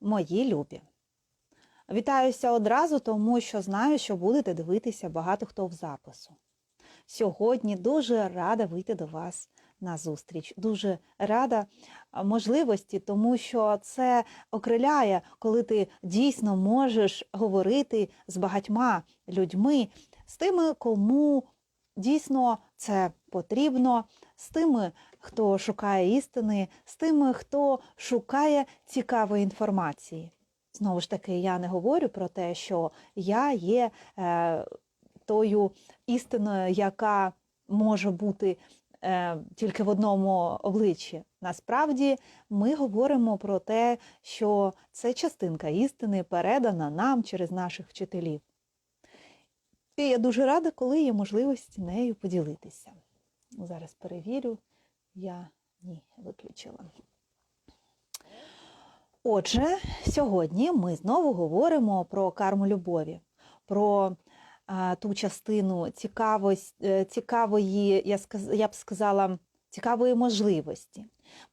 мої любі. Вітаюся одразу, тому що знаю, що будете дивитися багато хто в запису. Сьогодні дуже рада вийти до вас на зустріч. Дуже рада можливості, тому що це окриляє, коли ти дійсно можеш говорити з багатьма людьми, з тими, кому дійсно це потрібно, з тими, хто шукає істини, з тими, хто шукає цікавої інформації. Знову ж таки, я не говорю про те, що я є е, тою істиною, яка може бути е, тільки в одному обличчі. Насправді ми говоримо про те, що це частинка істини передана нам через наших вчителів. І я дуже рада, коли є можливість нею поділитися. Зараз перевірю, я ні, виключила. Отже, сьогодні ми знову говоримо про карму любові, про а, ту частину е, цікавої, сказ, я б сказала, цікавої можливості.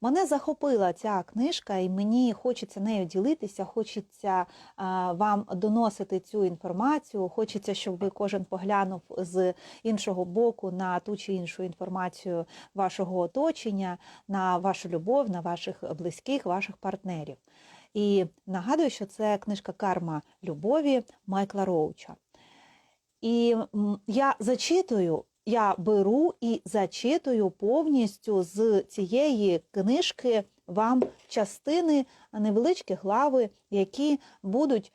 Мене захопила ця книжка, і мені хочеться нею ділитися, хочеться вам доносити цю інформацію, хочеться, щоб ви кожен поглянув з іншого боку на ту чи іншу інформацію вашого оточення, на вашу любов, на ваших близьких, ваших партнерів. І нагадую, що це книжка Карма любові Майкла Роуча. І я зачитую, я беру і зачитую повністю з цієї книжки вам частини невеличкі глави, які будуть,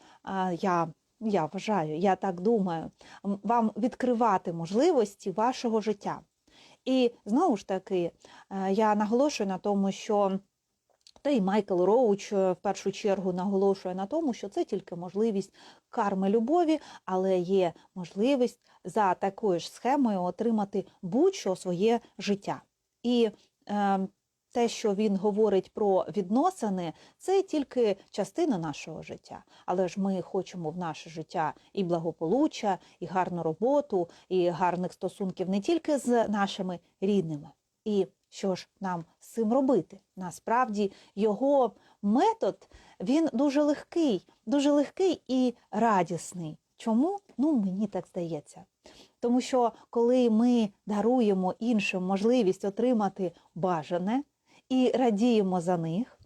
я, я вважаю, я так думаю, вам відкривати можливості вашого життя. І знову ж таки, е, я наголошую на тому, що та й Майкл Роуч е, в першу чергу наголошує на тому, що це тільки можливість карми любові, але є можливість за такою ж схемою отримати будь-що своє життя. І е, те, що він говорить про відносини, це тільки частина нашого життя. Але ж ми хочемо в наше життя і благополуччя, і гарну роботу, і гарних стосунків не тільки з нашими рідними. І що ж нам з цим робити? Насправді його метод він дуже легкий, дуже легкий і радісний. Чому? Ну, мені так здається. Тому що коли ми даруємо іншим можливість отримати бажане і радіємо за них,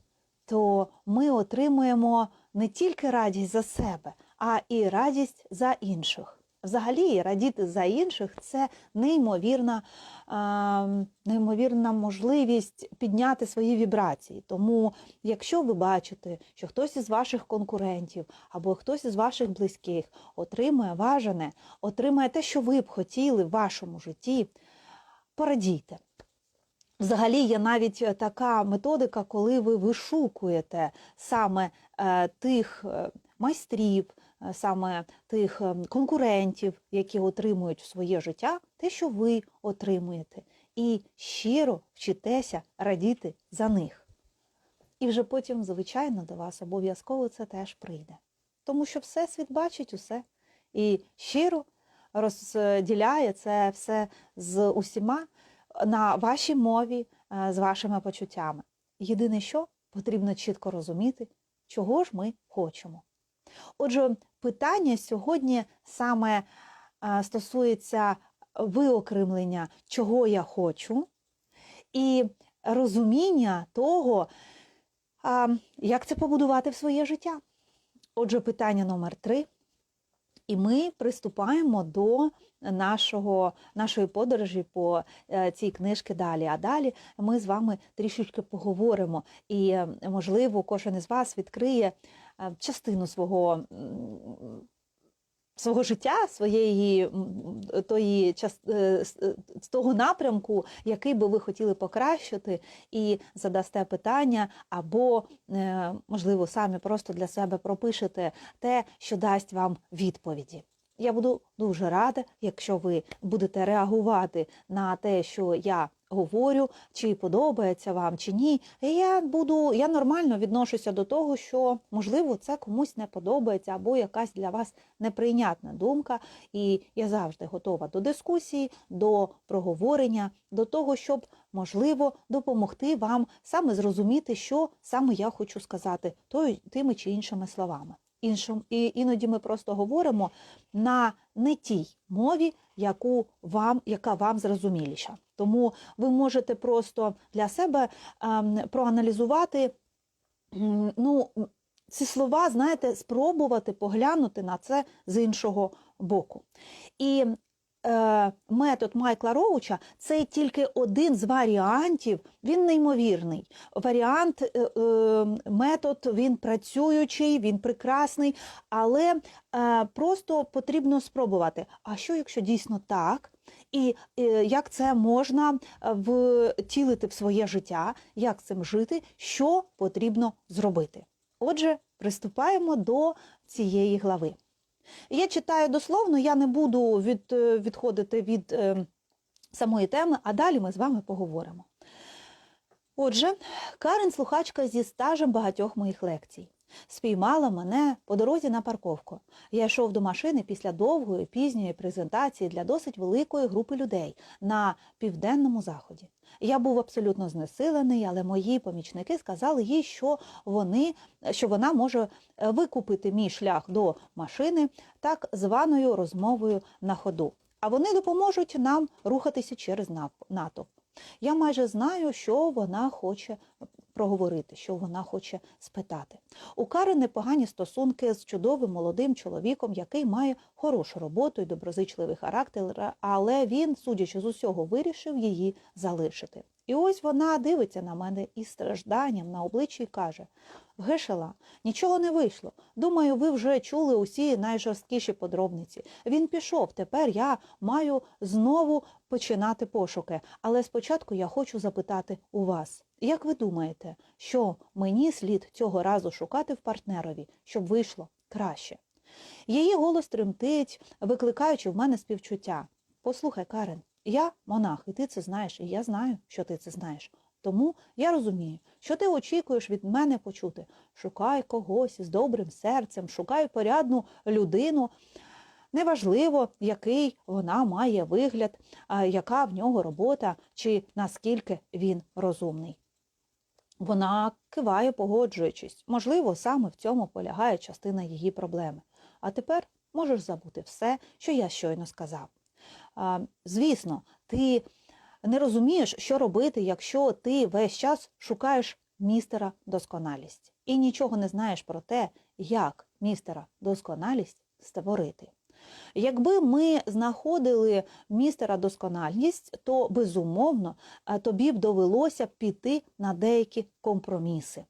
то ми отримуємо не тільки радість за себе, а і радість за інших. Взагалі, радіти за інших це неймовірна, е, неймовірна можливість підняти свої вібрації. Тому, якщо ви бачите, що хтось із ваших конкурентів або хтось із ваших близьких отримує важане, отримує те, що ви б хотіли в вашому житті, порадійте. Взагалі є навіть е, така методика, коли ви вишукуєте саме е, тих е, майстрів, саме тих е, конкурентів, які отримують своє життя, те, що ви отримуєте, і щиро вчитеся радіти за них. І вже потім, звичайно, до вас обов'язково це теж прийде. Тому що Всесвіт бачить усе і щиро розділяє це все з усіма на вашій мові, е, з вашими почуттями. Єдине, що потрібно чітко розуміти, чого ж ми хочемо. Отже, питання сьогодні саме е, стосується виокремлення, чого я хочу, і розуміння того, як це побудувати в своє життя. Отже, питання номер три. І ми приступаємо до нашого, нашої подорожі по е, цій книжці далі. А далі ми з вами трішечки поговоримо. І, е, можливо, кожен із вас відкриє частину свого. Свого життя, своєї тої част- е, е, того напрямку, який би ви хотіли покращити, і задасте питання, або, е, можливо, самі просто для себе пропишете те, що дасть вам відповіді. Я буду дуже рада, якщо ви будете реагувати на те, що я говорю, чи подобається вам, чи ні. Я буду, я нормально відношуся до того, що можливо це комусь не подобається, або якась для вас неприйнятна думка. І я завжди готова до дискусії, до проговорення, до того, щоб можливо допомогти вам саме зрозуміти, що саме я хочу сказати, той тими чи іншими словами. Іншим і іноді ми просто говоримо на не тій мові, яку вам, яка вам зрозуміліша. Тому ви можете просто для себе ем, проаналізувати ну, ці слова, знаєте, спробувати поглянути на це з іншого боку. І метод Майкла Роуча це тільки один з варіантів, він неймовірний. Варіант, е, е, метод, він працюючий, він прекрасний, але е, просто потрібно спробувати. А що, якщо дійсно так? І е, як це можна е, втілити в своє життя, як цим жити, що потрібно зробити? Отже, приступаємо до цієї глави. Я читаю дословно, я не буду від, е, відходити від е, самої теми, а далі ми з вами поговоримо. Отже, Карен слухачка зі стажем багатьох моїх лекцій. Спіймала мене по дорозі на парковку. Я йшов до машини після довгої пізньої презентації для досить великої групи людей на південному заході. Я був абсолютно знесилений, але мої помічники сказали їй, що вони, що вона може е, викупити мій шлях до машини так званою розмовою на ходу. А вони допоможуть нам рухатися через натовп. Я майже знаю, що вона хоче проговорити, що вона хоче спитати. У Кари непогані стосунки з чудовим молодим чоловіком, який має хорошу роботу і доброзичливий характер, але він, судячи з усього, вирішив її залишити. І ось вона дивиться на мене із стражданням на обличчі і каже: Гешела, нічого не вийшло. Думаю, ви вже чули усі найжорсткіші подробниці. Він пішов. Тепер я маю знову починати пошуки. Але спочатку я хочу запитати у вас. Як ви думаєте, що мені слід цього разу шукати в партнерові, щоб вийшло краще? Її голос тремтить, викликаючи в мене співчуття. Послухай, Карен, я монах, і ти це знаєш, і я знаю, що ти це знаєш. Тому я розумію, що ти очікуєш від мене почути. Шукай когось з добрим серцем, шукай порядну людину. Неважливо, який вона має вигляд, яка в нього робота, чи наскільки він розумний. Вона киває, погоджуючись. Можливо, саме в цьому полягає частина її проблеми. А тепер можеш забути все, що я щойно сказав. А, Звісно, ти не розумієш, що робити, якщо ти весь час шукаєш містера досконалість і нічого не знаєш про те, як містера досконалість створити. Якби ми знаходили містера доскональність, то безумовно е, тобі б довелося піти на деякі компроміси.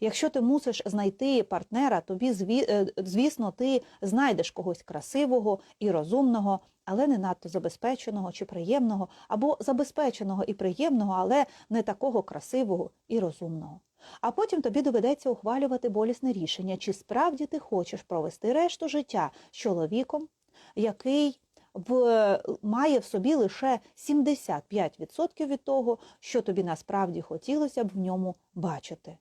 Якщо ти мусиш знайти партнера, тобі, е, звісно, ти знайдеш когось красивого і розумного, але не надто забезпеченого чи приємного, або забезпеченого і приємного, але не такого красивого і розумного. А потім тобі доведеться ухвалювати болісне рішення, чи справді ти хочеш провести решту життя з чоловіком, який в, має в собі лише 75% від того, що тобі насправді хотілося б в ньому бачити.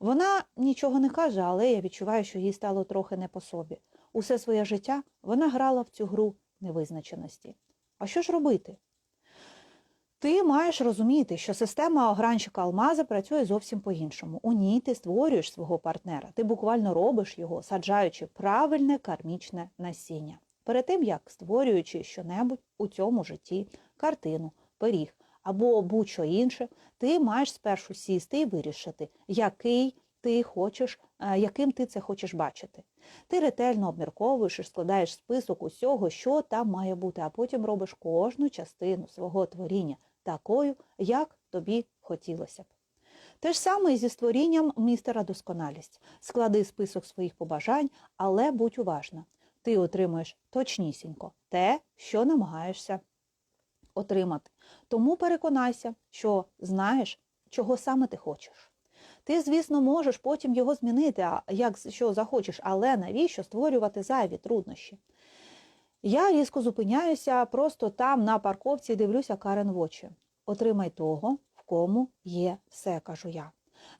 Вона нічого не каже, але я відчуваю, що їй стало трохи не по собі. Усе своє життя вона грала в цю гру невизначеності. А що ж робити? Ти маєш розуміти, що система огранчика алмаза працює зовсім по-іншому. У ній ти створюєш свого партнера, ти буквально робиш його, саджаючи правильне кармічне насіння. Перед тим, як створюючи щонебудь у цьому житті, картину, пиріг або будь-що інше, ти маєш спершу сісти і вирішити, який ти хочеш, е, яким ти це хочеш бачити. Ти ретельно обмірковуєш і складаєш список усього, що там має бути, а потім робиш кожну частину свого творіння такою, як тобі хотілося б. Те ж саме і зі створінням містера досконалість. Склади список своїх побажань, але будь уважна. Ти отримуєш точнісінько те, що намагаєшся отримати. Тому переконайся, що знаєш, чого саме ти хочеш. Ти, звісно, можеш потім його змінити, як що захочеш, але навіщо створювати зайві труднощі? Я різко зупиняюся просто там на парковці дивлюся Карен в очі. Отримай того, в кому є все, кажу я.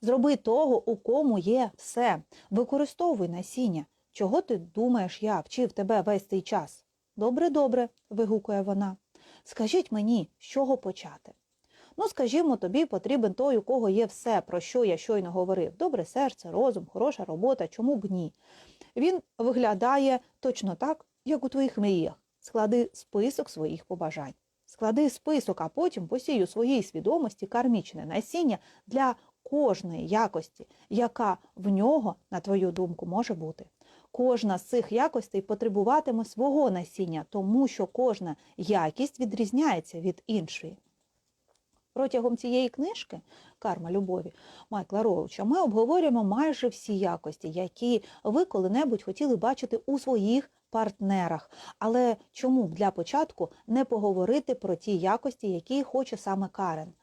Зроби того, у кому є все. Використовуй насіння. Чого ти думаєш, я вчив тебе весь цей час? Добре, добре, вигукує вона. Скажіть мені, з чого почати? Ну, скажімо, тобі потрібен той, у кого є все, про що я щойно говорив. Добре серце, розум, хороша робота, чому б ні? Він виглядає точно так, як у твоїх мріях. Склади список своїх побажань. Склади список, а потім посій у своїй свідомості кармічне насіння для кожної якості, яка в нього, на твою думку, може бути. Кожна з цих якостей потребуватиме свого насіння, тому що кожна якість відрізняється від іншої. Протягом цієї книжки Карма любові Майкла Роуча ми обговорюємо майже всі якості, які ви коли-небудь хотіли бачити у своїх партнерах. Але чому для початку не поговорити про ті якості, які хоче саме Карен?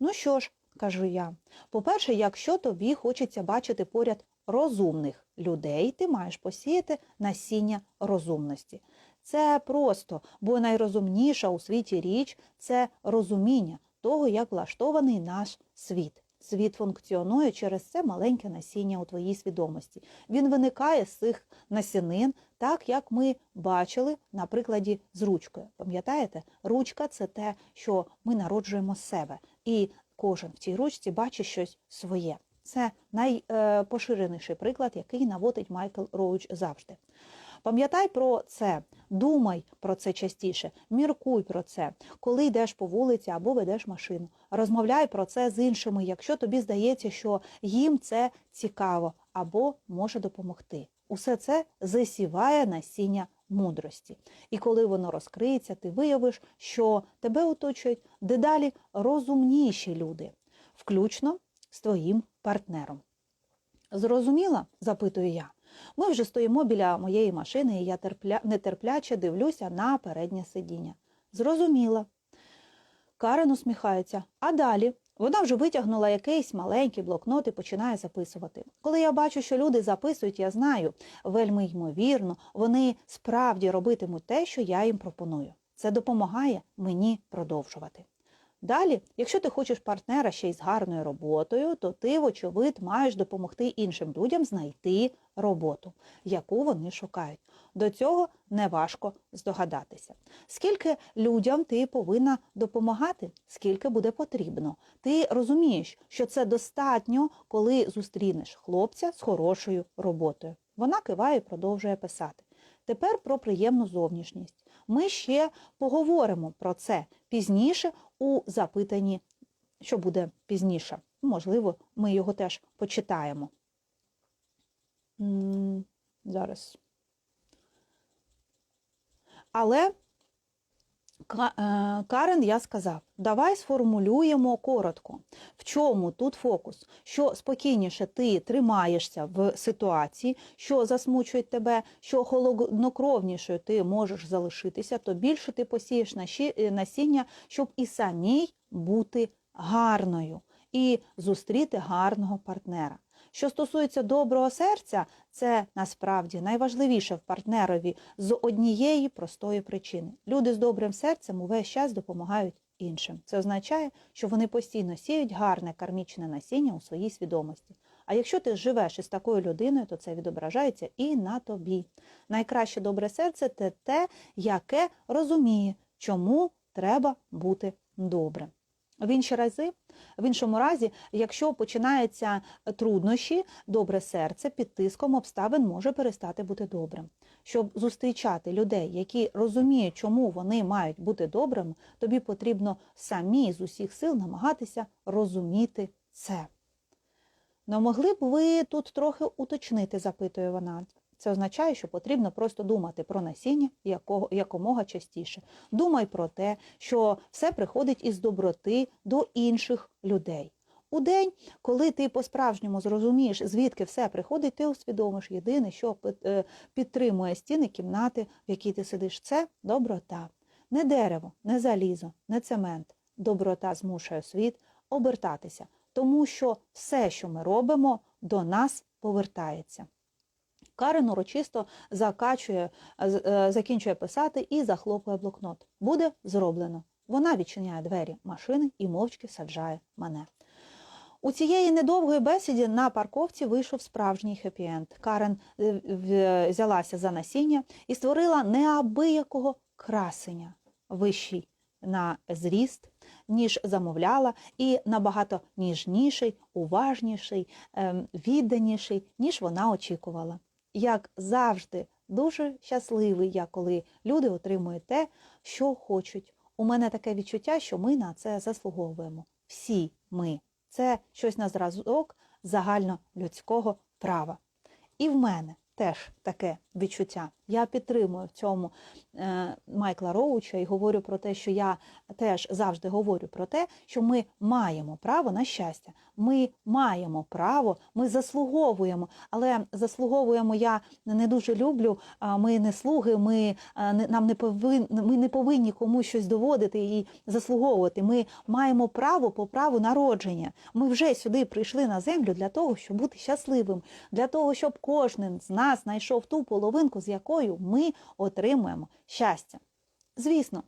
Ну що ж, кажу я, по-перше, якщо тобі хочеться бачити поряд розумних людей, ти маєш посіяти насіння розумності. Це просто, бо найрозумніша у світі річ це розуміння того, як влаштований наш світ. Світ функціонує через це маленьке насіння у твоїй свідомості. Він виникає з цих насінин, так як ми бачили на прикладі з ручкою. Пам'ятаєте, ручка це те, що ми народжуємо себе, і кожен в цій ручці бачить щось своє. Це найпоширеніший приклад, який наводить Майкл Роуч завжди. Пам'ятай про це, думай про це частіше, міркуй про це, коли йдеш по вулиці або ведеш машину. Розмовляй про це з іншими, якщо тобі здається, що їм це цікаво або може допомогти. Усе це засіває насіння мудрості. І коли воно розкриється, ти виявиш, що тебе оточують дедалі розумніші люди, включно з твоїм партнером. Зрозуміла? запитую я. Ми вже стоїмо біля моєї машини, і я терпля... нетерпляче дивлюся на переднє сидіння. Зрозуміла. Карен усміхається. А далі вона вже витягнула якийсь маленький блокнот і починає записувати. Коли я бачу, що люди записують, я знаю, вельми ймовірно, вони справді робитимуть те, що я їм пропоную. Це допомагає мені продовжувати. Далі, якщо ти хочеш партнера ще й з гарною роботою, то ти, вочевидь, маєш допомогти іншим людям знайти роботу, яку вони шукають. До цього неважко здогадатися. Скільки людям ти повинна допомагати, скільки буде потрібно. Ти розумієш, що це достатньо, коли зустрінеш хлопця з хорошою роботою. Вона киває і продовжує писати. Тепер про приємну зовнішність. Ми ще поговоримо про це пізніше у запитанні, що буде пізніше. Можливо, ми його теж почитаємо. Зараз. Але Карен я сказав, давай сформулюємо коротко, в чому тут фокус, що спокійніше ти тримаєшся в ситуації, що засмучує тебе, що холоднокровнішою ти можеш залишитися, то більше ти посієш е, насіння, щоб і самій бути гарною і зустріти гарного партнера. Що стосується доброго серця, це насправді найважливіше в партнерові з однієї простої причини. Люди з добрим серцем увесь час допомагають іншим. Це означає, що вони постійно сіють гарне кармічне насіння у своїй свідомості. А якщо ти живеш із такою людиною, то це відображається і на тобі. Найкраще добре серце це те, яке розуміє, чому треба бути добрим. В інші рази, в іншому разі, якщо починаються труднощі, добре серце під тиском обставин може перестати бути добрим. Щоб зустрічати людей, які розуміють, чому вони мають бути добрими, тобі потрібно самі з усіх сил намагатися розуміти це. Ну, могли б ви тут трохи уточнити, запитує вона. Це означає, що потрібно просто думати про насіння якомога частіше. Думай про те, що все приходить із доброти до інших людей. У день, коли ти по-справжньому зрозумієш, звідки все приходить, ти усвідомиш єдине, що е, підтримує стіни кімнати, в якій ти сидиш, це доброта. Не дерево, не залізо, не цемент. Доброта змушує світ обертатися, тому що все, що ми робимо, до нас повертається. Карен урочисто закачує, е, закінчує писати і захлопує блокнот. Буде зроблено. Вона відчиняє двері машини і мовчки саджає мене. У цієї недовгої бесіді на парковці вийшов справжній хеппі-енд. Карен е, взялася за насіння і створила неабиякого красення, вищий на зріст, ніж замовляла, і набагато ніжніший, уважніший, ем, відданіший, ніж вона очікувала. Як завжди, дуже щасливий я, коли люди отримують те, що хочуть. У мене таке відчуття, що ми на це заслуговуємо. Всі ми. Це щось на зразок загальнолюдського права. І в мене теж таке відчуття. Я підтримую в цьому е, Майкла Роуча і говорю про те, що я теж завжди говорю про те, що ми маємо право на щастя. Ми маємо право, ми заслуговуємо, але заслуговуємо я не дуже люблю. Ми не слуги, ми а, нам не повинні, ми не повинні комусь щось доводити і заслуговувати. Ми маємо право по праву народження. Ми вже сюди прийшли на землю для того, щоб бути щасливим, для того, щоб кожен з нас знайшов ту половинку, з якою ми отримуємо щастя. Звісно.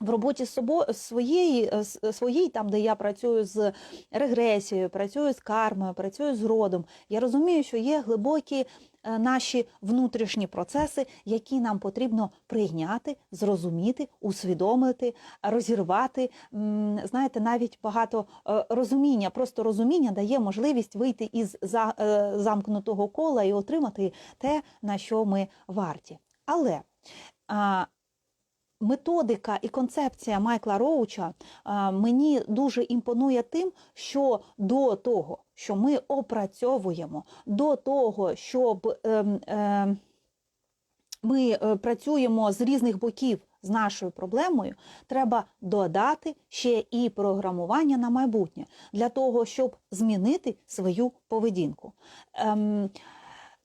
В роботі своєї, е, своїй, там, де я працюю з регресією, працюю з кармою, працюю з родом, я розумію, що є глибокі е, наші внутрішні процеси, які нам потрібно прийняти, зрозуміти, усвідомити, розірвати. Знаєте, навіть багато е, розуміння, просто розуміння дає можливість вийти із е, замкнутого кола і отримати те, на що ми варті. Але методика і концепція Майкла Роуча мені дуже імпонує тим, що до того, що ми опрацьовуємо, до того, щоб ем, ем, ми е, працюємо з різних боків з нашою проблемою, треба додати ще і програмування на майбутнє для того, щоб змінити свою поведінку. Ем,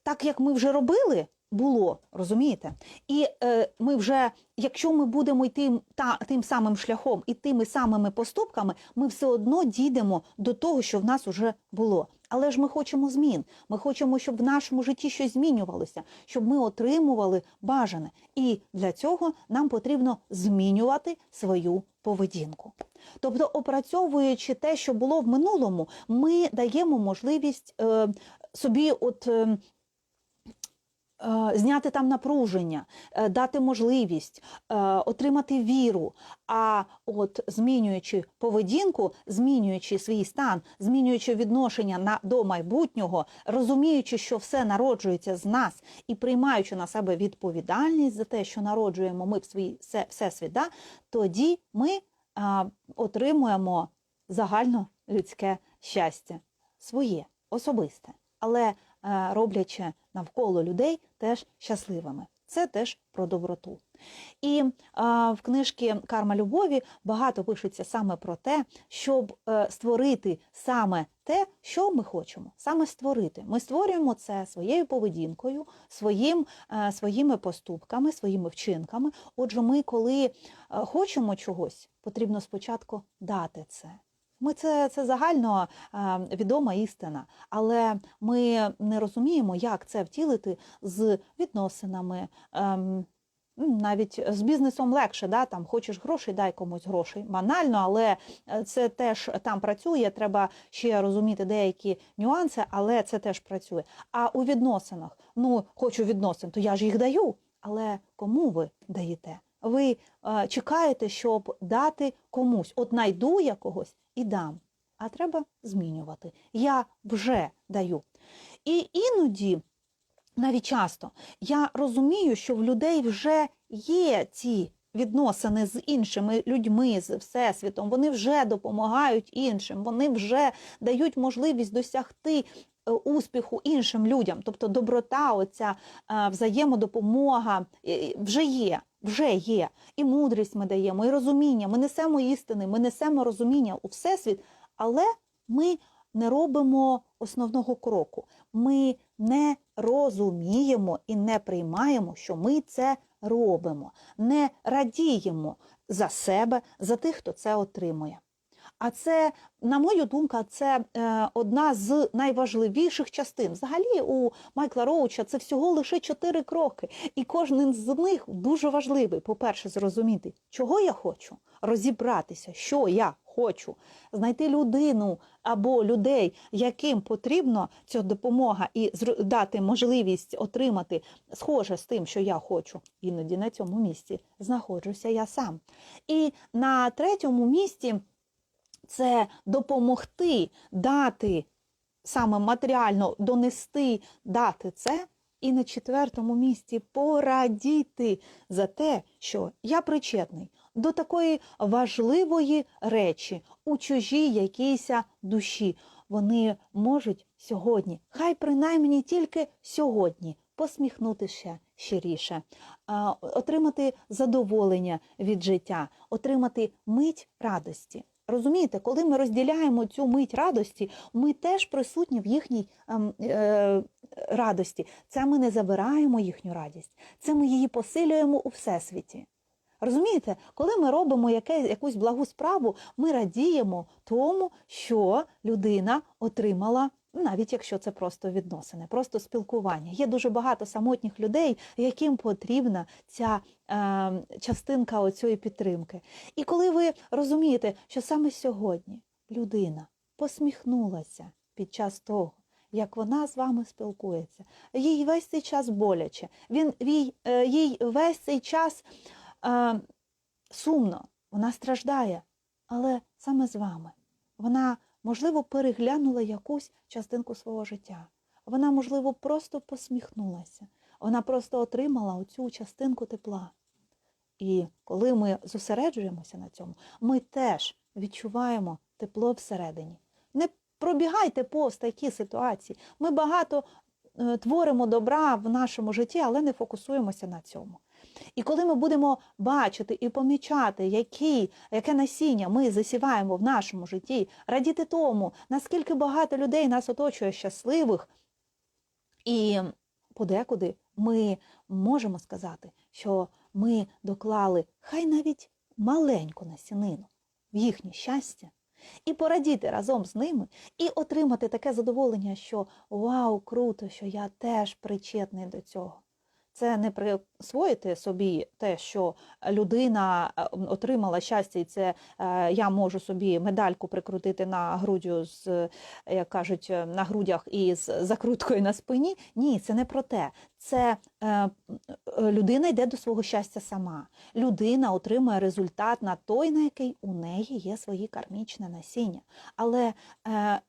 так як ми вже робили, було, розумієте? І е, ми вже, якщо ми будемо йти та, тим самим шляхом і тими самими поступками, ми все одно дійдемо до того, що в нас вже було. Але ж ми хочемо змін. Ми хочемо, щоб в нашому житті щось змінювалося, щоб ми отримували бажане. І для цього нам потрібно змінювати свою поведінку. Тобто, опрацьовуючи те, що було в минулому, ми даємо можливість е, собі от. е, Зняти там напруження, е, дати можливість е, отримати віру. А от змінюючи поведінку, змінюючи свій стан, змінюючи відношення на, до майбутнього, розуміючи, що все народжується з нас і приймаючи на себе відповідальність за те, що народжуємо ми в свій все- всесвіт, да, тоді ми а, отримуємо загальнолюдське щастя, своє, особисте, але е, роблячи навколо людей теж щасливими. Це теж про доброту. І а, в книжці Карма любові багато пишеться саме про те, щоб е, створити саме те, що ми хочемо, саме створити. Ми створюємо це своєю поведінкою, своїм, е, своїми поступками, своїми вчинками. Отже, ми, коли е, хочемо чогось, потрібно спочатку дати це. Ми це, це загально е, відома істина, але ми не розуміємо, як це втілити з відносинами. ем, навіть з бізнесом легше, да? там хочеш грошей, дай комусь грошей. Банально, але е, це теж там працює. Треба ще розуміти деякі нюанси, але це теж працює. А у відносинах, ну хочу відносин, то я ж їх даю. Але кому ви даєте? Ви е, чекаєте, щоб дати комусь. От найду я когось і дам. А треба змінювати. Я вже даю. І іноді, навіть часто, я розумію, що в людей вже є ці відносини з іншими людьми, з всесвітом. Вони вже допомагають іншим, вони вже дають можливість досягти е, успіху іншим людям. Тобто доброта, оця е, взаємодопомога е, вже є. Вже є. І мудрість ми даємо, і розуміння. Ми несемо істини, ми несемо розуміння у всесвіт, але ми не робимо основного кроку. Ми не розуміємо і не приймаємо, що ми це робимо, не радіємо за себе, за тих, хто це отримує. А це, на мою думку, це е, одна з найважливіших частин. Взагалі, у Майкла Роуча це всього лише чотири кроки, і кожен з них дуже важливий. По-перше, зрозуміти, чого я хочу, розібратися, що я хочу, знайти людину або людей, яким потрібна ця допомога, і дати можливість отримати схоже з тим, що я хочу. Іноді на цьому місці знаходжуся я сам. І на третьому місці це допомогти дати саме матеріально донести, дати це. І на четвертому місці порадіти за те, що я причетний до такої важливої речі у чужій якійсь душі. Вони можуть сьогодні, хай принаймні тільки сьогодні, посміхнутися щиріше, отримати задоволення від життя, отримати мить радості. Розумієте, коли ми розділяємо цю мить радості, ми теж присутні в їхній ем, е, радості. Це ми не забираємо їхню радість, це ми її посилюємо у всесвіті. Розумієте, коли ми робимо яке, якусь благу справу, ми радіємо тому, що людина отримала, навіть якщо це просто відносини, просто спілкування. Є дуже багато самотніх людей, яким потрібна ця е, частинка оцієї підтримки. І коли ви розумієте, що саме сьогодні людина посміхнулася під час того, як вона з вами спілкується, їй весь цей час боляче, він, їй, е, їй весь цей час е, сумно, вона страждає, але саме з вами. Вона, можливо, переглянула якусь частинку свого життя. Вона, можливо, просто посміхнулася. Вона просто отримала оцю частинку тепла. І коли ми зосереджуємося на цьому, ми теж відчуваємо тепло всередині. Не пробігайте повз такі ситуації. Ми багато е, творимо добра в нашому житті, але не фокусуємося на цьому. І коли ми будемо бачити і помічати, які, яке насіння ми засіваємо в нашому житті, радіти тому, наскільки багато людей нас оточує щасливих, і подекуди ми можемо сказати, що ми доклали хай навіть маленьку насінину в їхнє щастя, і порадіти разом з ними, і отримати таке задоволення, що вау, круто, що я теж причетний до цього. Це не присвоїти собі те, що людина е, отримала щастя, і це е, я можу собі медальку прикрутити на грудю з, як кажуть, е, на грудях і з закруткою на спині. Ні, це не про те. Це е, людина йде до свого щастя сама. Людина отримує результат на той, на який у неї є свої кармічне насіння. Але е,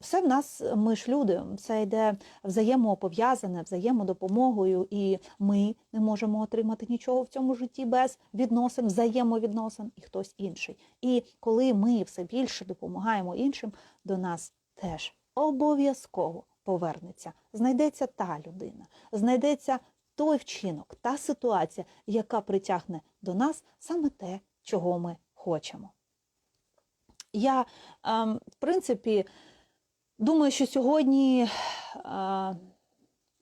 все в нас, ми ж люди, це йде взаємопов'язане, взаємодопомогою, і ми не можемо отримати нічого в цьому житті без відносин, взаємовідносин і хтось інший. І коли ми все більше допомагаємо іншим, до нас теж обов'язково повернеться. Знайдеться та людина, знайдеться той вчинок, та ситуація, яка притягне до нас саме те, чого ми хочемо. Я, ем, в принципі, Думаю, що сьогодні е,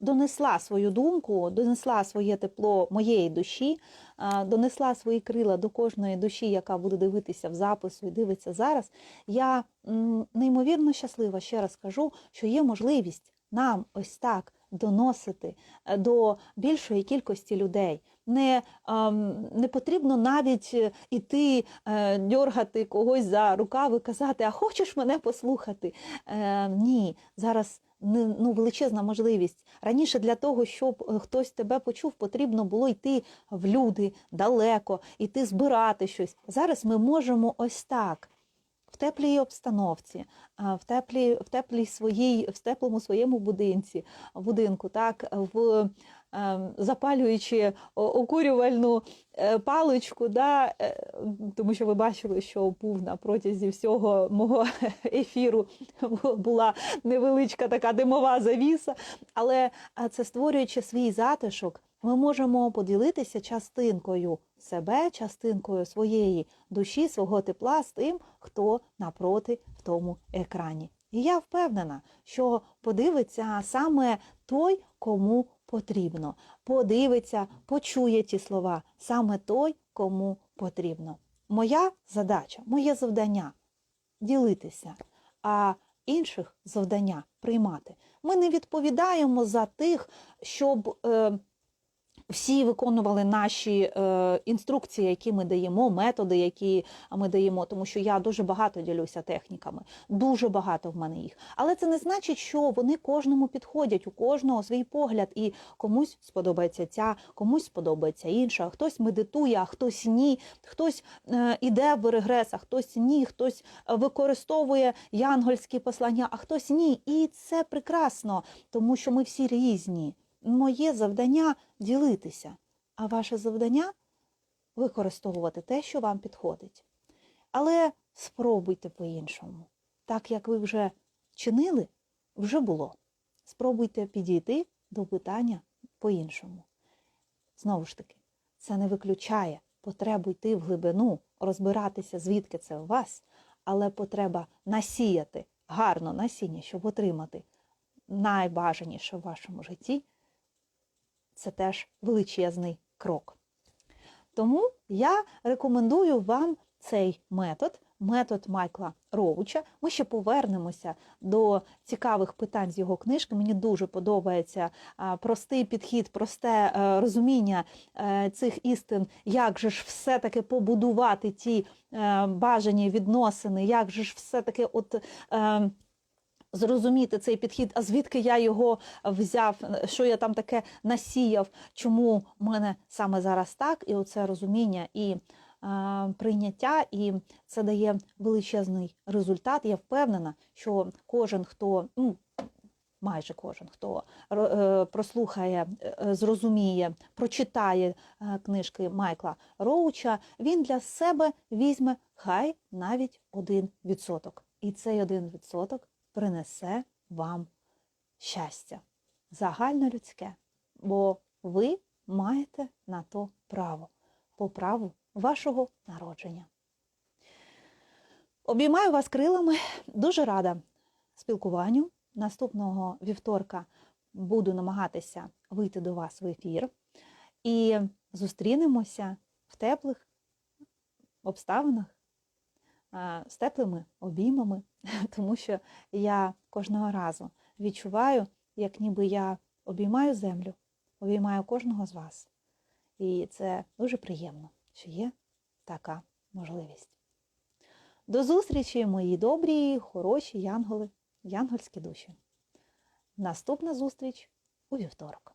донесла свою думку, донесла своє тепло моєї душі, е, донесла свої крила до кожної душі, яка буде дивитися в запису і дивиться зараз. Я м, неймовірно щаслива, ще раз кажу, що є можливість нам ось так доносити е, до більшої кількості людей. Не, не потрібно навіть е, іти, е, дьоргати когось за рукав і казати, а хочеш мене послухати? Е, ні, зараз не- ну, величезна можливість. Раніше для того, щоб хтось тебе почув, потрібно було йти в люди далеко, йти збирати щось. Зараз ми можемо ось так. Теплій обстановці, в теплій, в теплій своїй, в теплому своєму будинці, будинку, так, в ем, запалюючи окурювальну е, паличку, да, е, тому що ви бачили, що був на протязі всього мого ефіру була невеличка така димова завіса, але це створюючи свій затишок, ми можемо поділитися частинкою себе, частинкою своєї душі, свого тепла з тим, хто напроти в тому екрані. І я впевнена, що подивиться саме той, кому потрібно. Подивиться, почує ті слова саме той, кому потрібно. Моя задача, моє завдання ділитися, а інших завдання приймати. Ми не відповідаємо за тих, щоб е, всі виконували наші е, інструкції, які ми даємо, методи, які ми даємо, тому що я дуже багато ділюся техніками, дуже багато в мене їх. Але це не значить, що вони кожному підходять, у кожного свій погляд, і комусь сподобається ця, комусь сподобається інша. Хтось медитує, а хтось ні, хтось е, іде в регрес, а хтось ні, хтось е, використовує янгольські послання, а хтось ні. І це прекрасно, тому що ми всі різні. Моє завдання ділитися, а ваше завдання використовувати те, що вам підходить. Але спробуйте по-іншому. Так як ви вже чинили, вже було. Спробуйте підійти до питання по-іншому. Знову ж таки, це не виключає потребу йти в глибину, розбиратися, звідки це у вас, але потреба насіяти гарно насіння, щоб отримати найбажаніше в вашому житті це теж величезний крок. Тому я рекомендую вам цей метод, метод Майкла Роуча. Ми ще повернемося до цікавих питань з його книжки. Мені дуже подобається простий підхід, просте е, розуміння е, цих істин, як же ж все-таки побудувати ті е, бажані відносини, як же ж все-таки от. Зрозуміти цей підхід, а звідки я його взяв, що я там таке насіяв, чому в мене саме зараз так, і оце розуміння і е, прийняття, і це дає величезний результат. Я впевнена, що кожен, хто ну, майже кожен, хто е, прослухає, е, зрозуміє, прочитає е, книжки Майкла Роуча, він для себе візьме хай навіть один відсоток. І цей один відсоток принесе вам щастя, загальнолюдське, бо ви маєте на то право, по праву вашого народження. Обіймаю вас крилами, дуже рада спілкуванню. Наступного вівторка буду намагатися вийти до вас в ефір. І зустрінемося в теплих обставинах з теплими обіймами, тому що я кожного разу відчуваю, як ніби я обіймаю землю, обіймаю кожного з вас. І це дуже приємно, що є така можливість. До зустрічі, мої добрі, хороші янголи, янгольські душі. Наступна зустріч у вівторок.